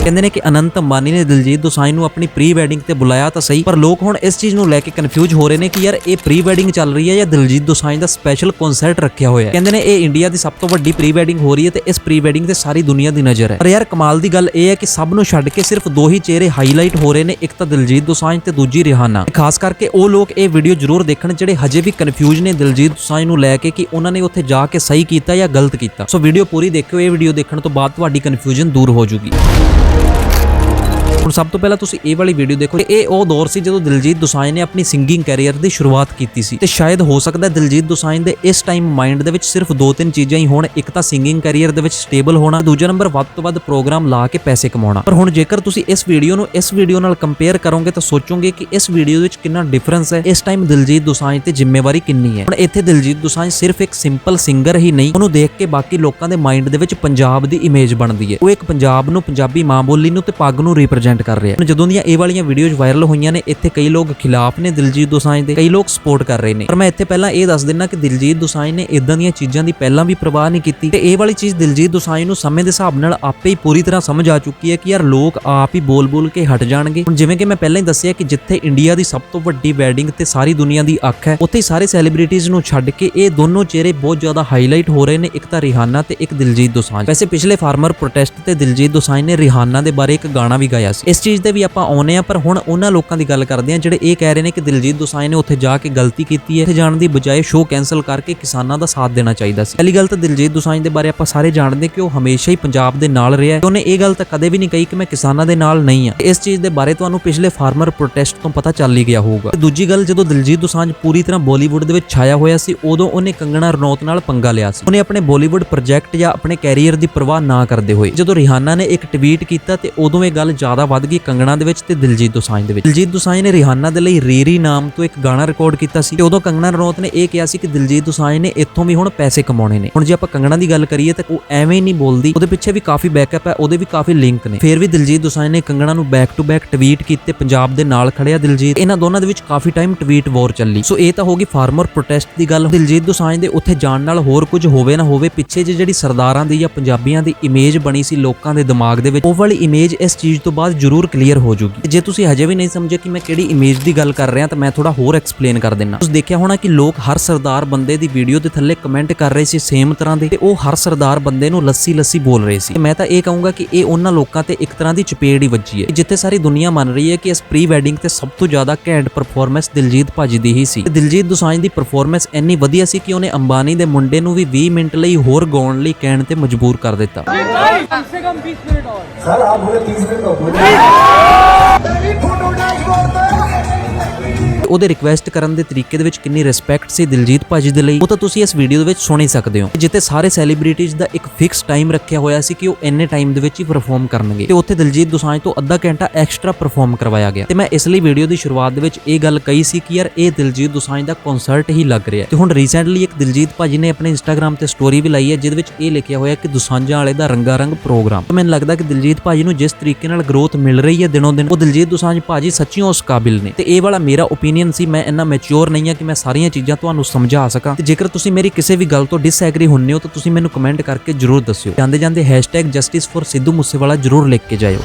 ਕਹਿੰਦੇ ਨੇ ਕਿ ਅਨੰਤ ਅੰਬਾਨੀ ਨੇ ਦਿਲਜੀਤ ਦੋਸਾਂਝ ਨੂੰ ਆਪਣੀ ਪ੍ਰੀ ਵੈਡਿੰਗ ਤੇ ਬੁਲਾਇਆ ਤਾਂ ਸਹੀ, ਪਰ ਲੋਕ ਹੁਣ ਇਸ ਚੀਜ਼ ਨੂੰ ਲੈ ਕੇ ਕਨਫਿਊਜ਼ ਹੋ ਰਹੇ ਨੇ ਕਿ ਯਾਰ ਇਹ ਪ੍ਰੀ ਵੈਡਿੰਗ ਚੱਲ ਰਹੀ ਹੈ ਜਾਂ ਦਿਲਜੀਤ ਦੋਸਾਂਝ ਦਾ ਸਪੈਸ਼ਲ ਕਨਸਰਟ ਰੱਖਿਆ ਹੋਇਆ ਹੈ? ਕਹਿੰਦੇ ਨੇ ਇਹ ਇੰਡੀਆ ਦੀ ਸਭ ਤੋਂ ਵੱਡੀ ਪ੍ਰੀ ਵੈਡਿੰਗ ਹੋ ਰਹੀ ਹੈ ਤੇ ਇਸ ਪ੍ਰੀ ਵੈਡਿੰਗ ਤੇ ਸਾਰੀ ਦੁਨੀਆ ਦੀ ਨਜ਼ਰ ਹੈ। ਪਰ ਯਾਰ ਕਮਾਲ ਦੀ ਗੱਲ ਇਹ ਹੈ ਕਿ ਸਭ ਨੂੰ ਛੱਡ ਕੇ ਸਿਰਫ ਦੋ ਹੀ ਚਿਹਰੇ ਹਾਈਲਾਈਟ ਹੋ ਰਹੇ ਨੇ, ਇੱਕ ਤਾਂ ਦਿਲਜੀਤ ਦੋਸਾਂਝ ਤੇ ਦੂਜੀ ਰਿਹਾਨਾ। ਖਾਸ ਕਰਕੇ ਉਹ ਲੋਕ ਇਹ ਵੀਡੀਓ ਜ਼ਰੂਰ ਦੇਖਣ ਜਿਹੜੇ ਹਜੇ ਵੀ ਕਨਫਿਊਜ਼ ਨੇ ਦਿਲਜੀਤ ਦੋਸਾਂਝ ਨੂੰ ਲੈ ਕੇ ਕਿ ਉਹਨਾਂ ਨੇ ਉੱਥੇ ਜਾ ਕੇ ਸਹੀ ਕੀਤਾ ਜਾਂ ਗਲਤ ਕੀਤਾ। ਸੋ ਵੀਡੀਓ ਪੂਰੀ ਦੇਖਿਓ, ਇਹ ਵੀਡੀਓ ਦੇਖਣ ਤੋਂ ਬਾਅਦ ਤੁਹਾਡੀ ਕਨਫਿਊਜ਼ਨ ਦੂਰ ਹੋ ਜੂਗੀ। Thank you. ਹੁਣ ਸਭ ਤੋਂ ਪਹਿਲਾਂ ਤੁਸੀਂ ਇਹ ਵਾਲੀ ਵੀਡੀਓ ਦੇਖੋ ਤੇ ਇਹ ਉਹ ਦੌਰ ਸੀ ਜਦੋਂ ਦਿਲਜੀਤ ਦੋਸਾਂਝ ਨੇ ਆਪਣੀ ਸਿੰਗਿੰਗ ਕੈਰੀਅਰ ਦੀ ਸ਼ੁਰੂਆਤ ਕੀਤੀ ਸੀ। ਤੇ ਸ਼ਾਇਦ ਹੋ ਸਕਦਾ ਦਿਲਜੀਤ ਦੋਸਾਂਝ ਦੇ ਇਸ ਟਾਈਮ ਮਾਈਂਡ ਦੇ ਵਿੱਚ ਸਿਰਫ ਦੋ ਤਿੰਨ ਚੀਜ਼ਾਂ ਹੀ ਹੋਣ, ਇੱਕ ਤਾਂ ਸਿੰਗਿੰਗ ਕੈਰੀਅਰ ਦੇ ਵਿੱਚ ਸਟੇਬਲ ਹੋਣਾ, ਦੂਜਾ ਨੰਬਰ ਵੱਧ ਤੋਂ ਵੱਧ ਪ੍ਰੋਗਰਾਮ ਲਾ ਕੇ ਪੈਸੇ ਕਮਾਉਣਾ। ਪਰ ਹੁਣ ਜੇਕਰ ਤੁਸੀਂ ਇਸ ਵੀਡੀਓ ਨੂੰ ਇਸ ਵੀਡੀਓ ਨਾਲ ਕੰਪੇਅਰ ਕਰੋਗੇ ਤਾਂ ਸੋਚੋਗੇ ਕਿ ਇਸ ਵੀਡੀਓ ਵਿੱਚ ਕਿੰਨਾ ਡਿਫਰੈਂਸ ਹੈ, ਇਸ ਟਾਈਮ ਦਿਲਜੀਤ ਦੋਸਾਂਝ ਤੇ ਜ਼ਿੰਮੇਵਾਰੀ ਕਿੰਨੀ ਹੈ। ਹੁਣ ਇੱਥੇ ਦਿਲਜੀਤ ਦੋਸਾਂਝ ਸਿਰਫ ਇੱਕ ਸਿੰਪਲ ਸਿੰਗਰ ਹੀ ਨਹੀਂ, ਉਹਨੂੰ ਦੇਖ ਕੇ ਬਾਕੀ ਲੋਕਾਂ ਦੇ ਮਾਈਂਡ ਦੇ ਵਿੱਚ ਪੰਜਾਬ ਦੀ ਇਮੇਜ ਬਣਦੀ ਹੈ। ਉਹ ਇੱਕ ਪੰਜਾਬ ਨੂੰ, ਪੰਜਾਬੀ ਮਾਂ ਬੋਲੀ ਨੂੰ ਤੇ ਪੱਗ ਨੂੰ ਰਿਪਰੈਜ਼ੈਂਟ ਕਰ ਰਿਹਾ ਹੈ ਜਦੋਂ ਦੀਆਂ ਇਹ ਵਾਲੀਆਂ ਵੀਡੀਓਜ਼ ਵਾਇਰਲ ਹੋਈਆਂ ਨੇ, ਇੱਥੇ ਕਈ ਲੋਕ ਖਿਲਾਫ ਨੇ ਦਿਲਜੀਤ ਦੋਸਾਂਝ ਦੇ, ਕਈ ਲੋਕ ਸਪੋਰਟ ਕਰ ਰਹੇ ਨੇ। ਪਰ ਮੈਂ ਇੱਥੇ ਪਹਿਲਾਂ ਇਹ ਦੱਸ ਦਿੰਨਾ ਕਿ ਦਿਲਜੀਤ ਦੋਸਾਂਝ ਨੇ ਇਦਾਂ ਦੀਆਂ ਚੀਜ਼ਾਂ ਦੀ ਪਹਿਲਾਂ ਵੀ ਪਰਵਾਹ ਨਹੀਂ ਕੀਤੀ ਤੇ ਇਹ ਵਾਲੀ ਚੀਜ਼ ਦਿਲਜੀਤ ਦੋਸਾਂਝ ਨੂੰ ਸਮੇਂ ਦੇ ਹਿਸਾਬ ਨਾਲ ਆਪੇ ਹੀ ਪੂਰੀ ਤਰ੍ਹਾਂ ਸਮਝ ਆ ਚੁੱਕੀ ਹੈ ਕਿ ਯਾਰ ਲੋਕ ਆਪ ਹੀ ਬੋਲ-ਬੋਲ ਕੇ ਹਟ ਜਾਣਗੇ। ਹੁਣ ਜਿਵੇਂ ਕਿ ਮੈਂ ਪਹਿਲਾਂ ਹੀ ਦੱਸਿਆ ਕਿ ਜਿੱਥੇ ਇੰਡੀਆ ਦੀ ਸਭ ਤੋਂ ਵੱਡੀ ਵੈਡਿੰਗ ਤੇ ਸਾਰੀ ਦੁਨੀਆ ਦੀ ਅੱਖ ਹੈ, ਉੱਥੇ ਹੀ ਸਾਰੇ ਸੈਲੀਬ੍ਰਿਟੀਜ਼ ਨੂੰ ਛੱਡ ਕੇ ਇਹ ਦੋਨੋਂ ਚਿਹਰੇ ਬਹੁਤ ਜ਼ਿਆਦਾ ਹਾਈਲਾਈਟ ਹੋ ਰਹੇ ਨੇ, ਇੱਕ ਤਾਂ ਰਿਹਾਨਾ ਤੇ ਇੱਕ ਦਿਲਜੀਤ ਦੋਸਾਂਝ। ਵੈਸੇ ਪਿਛਲੇ ਫਾਰਮਰ ਪ੍ਰੋਟੈਸਟ ਤੇ ਦਿਲਜੀਤ ਦੋਸਾਂਝ ਨੇ ਰਿਹਾਨਾ ਦੇ ਬਾਰੇ ਇੱਕ ਗਾਣਾ ਵੀ ਗਾਇਆ ਸੀ ਇਸ ਚੀਜ਼ ਤੇ ਵੀ ਆਪਾਂ ਆਉਨੇ ਆ ਪਰ ਹੁਣ ਉਹਨਾਂ ਲੋਕਾਂ ਦੀ ਗੱਲ ਕਰਦੇ ਆ ਜਿਹੜੇ ਇਹ ਕਹਿ ਰਹੇ ਨੇ ਕਿ ਦਿਲਜੀਤ ਦੋਸਾਂਝ ਨੇ ਉੱਥੇ ਜਾ ਕੇ ਗਲਤੀ ਕੀਤੀ ਹੈ। ਉੱਥੇ ਜਾਣ ਦੀ ਬਜਾਏ ਸ਼ੋਅ ਕੈਨਸਲ ਕਰਕੇ ਕਿਸਾਨਾਂ ਦਾ ਸਾਥ ਦੇਣਾ ਚਾਹੀਦਾ ਸੀ। ਪਹਿਲੀ ਗੱਲ ਤਾਂ ਦਿਲਜੀਤ ਦੋਸਾਂਝ ਦੇ ਬਾਰੇ ਆਪਾਂ ਸਾਰੇ ਜਾਣਦੇ ਕਿ ਉਹ ਹਮੇਸ਼ਾ ਹੀ ਪੰਜਾਬ ਦੇ ਨਾਲ ਰਿਹਾ ਹੈ। ਉਹਨੇ ਇਹ ਗੱਲ ਤਾਂ ਕਦੇ ਵੀ ਨਹੀਂ ਕਹੀ ਕਿ ਮੈਂ ਕਿਸਾਨਾਂ ਦੇ ਨਾਲ ਨਹੀਂ ਆ ਇਸ ਚੀਜ਼ ਦੇ ਬਾਰੇ ਤੁਹਾਨੂੰ ਪਿਛਲੇ ਫਾਰਮਰ ਪ੍ਰੋਟੈਸਟ ਤੋਂ ਪਤਾ ਚੱਲ ਹੀ ਗਿਆ ਹੋਊਗਾ। ਦੂਜੀ ਗੱਲ, ਜਦੋਂ ਦਿਲਜੀਤ ਦੋਸਾਂਝ ਪੂਰੀ ਤਰ੍ਹਾਂ ਬਾਲੀਵੁੱਡ ਦੇ ਵਿੱਚ ਛਾਇਆ ਹੋਇਆ ਸੀ, ਉਦੋਂ ਉਹਨੇ ਕੰਗਣਾ ਰਣੌਤ ਨਾਲ ਪੰਗਾ ਲਿਆ ਸੀ। ਉਹਨੇ ਆਪਣੇ ਬਾਲੀਵੁੱਡ ਪ੍ਰੋਜੈਕਟ ਜਾਂ ਆਪਣੇ ਕੈਰੀਅਰ ਦੀ ਪਰਵਾਹ ਨਾ ਕਰਦੇ ਹੋਏ, ਜਦੋਂ ਰਿਹਾਨਾ ਨੇ ਇੱਕ ਟਵੀਟ ਕੀਤਾ ਤੇ ਉਦੋਂ ਇਹ ਗੱਲ ਜ਼ਿਆਦਾ ਵੱਧ ਗਈ ਕੰਗਣਾ ਦੇ ਵਿੱਚ ਤੇ ਦਿਲਜੀਤ ਦੋਸਾਂਝ ਦੇ ਵਿੱਚ। ਦਿਲਜੀਤ ਦੋਸਾਂਝ ਨੇ ਰਿਹਾਨਾ ਦੇ ਲਈ ਰੀਰੀ ਨਾਮ ਤੋਂ ਇੱਕ ਗਾਣਾ ਰਿਕਾਰਡ ਕੀਤਾ ਸੀ ਤੇ ਉਦੋਂ ਕੰਗਣਾ ਰਣੌਤ ਨੇ ਇਹ ਕਿਹਾ ਸੀ ਕਿ ਦਿਲਜੀਤ ਦੋਸਾਂਝ ਨੇ ਇੱਥੋਂ ਵੀ ਹੁਣ ਪੈਸੇ ਕਮਾਉਣੇ ਨੇ। ਹੁਣ ਜੇ ਆਪਾਂ ਕੰਗਣਾ ਦੀ ਗੱਲ ਕਰੀਏ ਤਾਂ ਉਹ ਐਵੇਂ ਨਹੀਂ ਬੋਲਦੀ, ਉਹਦੇ ਪਿੱਛੇ ਵੀ ਕਾਫੀ ਬੈਕਅਪ ਹੈ, ਉਹਦੇ ਵੀ ਕਾਫੀ ਲਿੰਕ ਨੇ। ਫਿਰ ਵੀ ਦਿਲਜੀਤ ਦੋਸਾਂਝ ਨੇ ਕੰਗਣਾ ਨੂੰ ਬੈਕ ਟੂ ਬੈਕ ਟਵੀਟ ਕੀਤੇ, ਪੰਜਾਬ ਦੇ ਨਾਲ ਖੜਿਆ ਦਿਲਜੀਤ। ਇਹਨਾਂ ਦੋਨਾਂ ਦੇ ਵਿੱਚ ਕਾਫੀ ਟਾਈਮ ਟਵੀਟ ਵਾਰ ਚੱਲੀ। ਸੋ ਇਹ ਤਾਂ ਹੋ ਗਈ ਫਾਰਮਰ ਪ੍ਰੋਟੈਸਟ ਦੀ ਗੱਲ। ਦਿਲਜੀਤ ਦੋਸਾਂਝ ਦੇ ਉੱਥੇ ਜਾਣ ਨਾਲ ਹੋਰ ਕੁਝ ਹੋਵੇ ਨਾ ਹੋਵੇ, ਪਿੱਛੇ ਜੇ ਜਿਹੜੀ ਸਰਦਾਰਾਂ ਦੀ ਜਾਂ ਪੰਜਾਬੀਆਂ ਦੀ ਇਮੇਜ ਬਣੀ ਸੀ ਲੋਕਾਂ ਦੇ ਦਿਮਾਗ ਦੇ ਵਿੱਚ, ਉਹ ਵਾਲੀ ਇਮੇਜ ਇਸ ਚੀਜ਼ ਤੋਂ ਬਾਅਦ ਜ਼ਰੂਰ ਕਲੀਅਰ ਹੋ ਜੂਗੀ। ਜੇ ਤੁਸੀਂ ਹਜੇ ਵੀ ਨਹੀਂ ਸਮਝੇ ਕਿ ਮੈਂ ਕਿਹੜੀ ਇਮੇਜ ਦੀ ਗੱਲ ਕਰ ਰਿਹਾ, ਤਾਂ ਮੈਂ ਥੋੜਾ ਹੋਰ ਐਕਸਪਲੇਨ ਕਰ ਦਿੰਨਾ ਤੁਸੀਂ ਦੇਖਿਆ ਹੋਣਾ ਕਿ ਲੋਕ ਹਰ ਸਰਦਾਰ ਬੰਦੇ ਦੀ ਵੀਡੀਓ ਦੇ ਥੱਲੇ ਕਮੈਂਟ ਕਰ ਰਹੇ ਸੀ ਸੇਮ ਤਰ੍ਹਾਂ ਦੇ, ਤੇ ਉਹ ਹਰ ਸਰਦਾਰ ਬੰਦੇ ਨੂੰ ਲੱਸੀ ਲੱਸੀ ਬੋਲ ਰਹੇ ਸੀ। ਮੈਂ ਤਾਂ ਇਹ ਕਹੂੰਗਾ ਕਿ ਇਹ ਉਹਨਾਂ ਲੋਕਾਂ ਤੇ ਇੱਕ ਤਰ੍ਹਾਂ ਦੀ ਚਪੇੜ ਹੀ ਵੱਜੀ ਹੈ, ਜਿੱਥੇ ਸਾਰੀ ਦੁਨੀਆ ਮੰਨ ਰਹੀ ਹੈ ਕਿ ਇਸ ਪ੍ਰੀ ਵੈਡਿੰਗ ਤੇ ਸਭ ਤੋਂ ਜ਼ਿਆਦਾ ਘੈਂਟ ਪਰਫਾਰਮੈਂਸ ਦਿਲਜੀਤ ਭਾਜੀ ਦੀ ਹੀ ਸੀ। ਦਿਲਜੀਤ ਦੁਸਾਂਝ ਦੀ ਪਰਫਾਰਮੈਂਸ ਇੰਨੀ ਵਧੀਆ ਸੀ ਕਿ ਉਹਨੇ ਅੰਬਾਨੀ ਦੇ ਮੁੰਡੇ ਨੂੰ ਵੀ 20 ਮਿੰਟ ਲਈ ਹੋਰ ਗਾਉਣ ਲਈ ਕਹਿਣ ਤੇ ਮਜਬੂਰ ਕਰ ਦਿੱਤਾ। ਸਰ ਆਪ 30 ਮਿੰਟ ਹੋਰ ਤੇਰੀ ਫੋਟੋ ਡੈਸ਼ਬੋਰਡ ਤੇ। ਉਹਦੇ ਰਿਕੁਐਸਟ ਕਰਨ ਦੇ ਤਰੀਕੇ ਦੇ ਵਿੱਚ ਕਿੰਨੀ ਰਿਸਪੈਕਟ ਸੀ ਦਿਲਜੀਤ ਭਾਜੀ ਦੇ ਲਈ, ਉਹ ਤਾਂ ਤੁਸੀਂ ਇਸ ਵੀਡੀਓ ਦੇ ਵਿੱਚ ਸੁਣ ਹੀ ਸਕਦੇ ਹੋ। ਜਿੱਥੇ ਸਾਰੇ ਸੈਲੀਬ੍ਰਿਟੀਜ਼ ਦਾ ਇੱਕ ਫਿਕਸ ਟਾਈਮ ਰੱਖਿਆ ਹੋਇਆ ਸੀ ਕਿ ਉਹ ਇੰਨੇ ਟਾਈਮ ਦੇ ਵਿੱਚ ਹੀ ਪਰਫਾਰਮ ਕਰਨਗੇ। ਤੇ ਉੱਥੇ ਦਿਲਜੀਤ ਦੋਸਾਂਝ ਤੋਂ ਅੱਧਾ ਘੰਟਾ ਐਕਸਟਰਾ ਪਰਫਾਰਮ ਕਰਵਾਇਆ ਗਿਆ। ਤੇ ਮੈਂ ਇਸ ਲਈ ਵੀਡੀਓ ਦੀ ਸ਼ੁਰੂਆਤ ਦੇ ਵਿੱਚ ਇਹ ਗੱਲ ਕਹੀ ਸੀ ਕਿ ਯਾਰ, ਇਹ ਦਿਲਜੀਤ ਦੋਸਾਂਝ ਦਾ ਕਨਸਰਟ ਹੀ ਲੱਗ ਰਿਹਾ ਤੇ ਹੁਣ ਰੀਸੈਂਟਲੀ ਇੱਕ ਦਿਲਜੀਤ ਭਾਜੀ ਨੇ ਆਪਣੇ ਇੰਸਟਾਗ੍ਰam ਤੇ ਸਟੋਰੀ ਵੀ ਲਾਈ ਹੈ, ਜਿਹਦੇ ਵਿੱਚ ਇਹ ਲਿਖਿਆ ਹੋਇਆ ਕਿ ਦੁਸਾਂਝਾਂ ਵਾਲੇ ਦਾ ਰੰਗਾ ਰੰਗ ਪ੍ਰੋਗਰਾਮ ਤੇ ਮੈਨੂੰ ਲੱਗਦਾ ਕਿ ਦਿਲਜੀਤ ਭਾਜੀ ਨੂੰ ਜਿਸ ਤਰੀਕੇ ਨਾਲ ਗਰੋਥ ਮਿਲ ਰਹੀ ਹੈ ਦਿਨੋਂ ਦਿਨ, ਉਹ ਦਿਲਜੀਤ ਦੋਸਾਂਝ ਭਾਜੀ ਸੱਚੀਓ ਉਸ ਕਾਬਿਲ ਨੇ। ਤੇ ਇਹ ਵਾਲਾ ਮੇਰਾ ਓਪੀਨੀਅਨ ਸੀ, ਮੈਂ ਇੰਨਾ ਮੈਚੁਰ ਨਹੀਂ ਹਾਂ ਕਿ ਮੈਂ ਸਾਰੀਆਂ ਚੀਜ਼ਾਂ ਤੁਹਾਨੂੰ ਸਮਝਾ ਸਕਾਂ। ਤੇ ਜੇਕਰ ਤੁਸੀਂ ਮੇਰੀ ਕਿਸੇ ਵੀ ਗੱਲ ਤੋਂ ਡਿਸਐਗਰੀ ਹੁੰਨੇ ਹੋ, ਤਾਂ ਤੁਸੀਂ ਮੈਨੂੰ ਕਮੈਂਟ ਕਰਕੇ ਜਰੂਰ ਦੱਸਿਓ। ਜਾਂਦੇ ਜਾਂਦੇ #ਜਸਟਿਸ ਫॉर ਸਿੱਧੂ ਮੂਸੇਵਾਲਾ ਜਰੂਰ ਲਿਖ ਕੇ ਜਾਇਓ।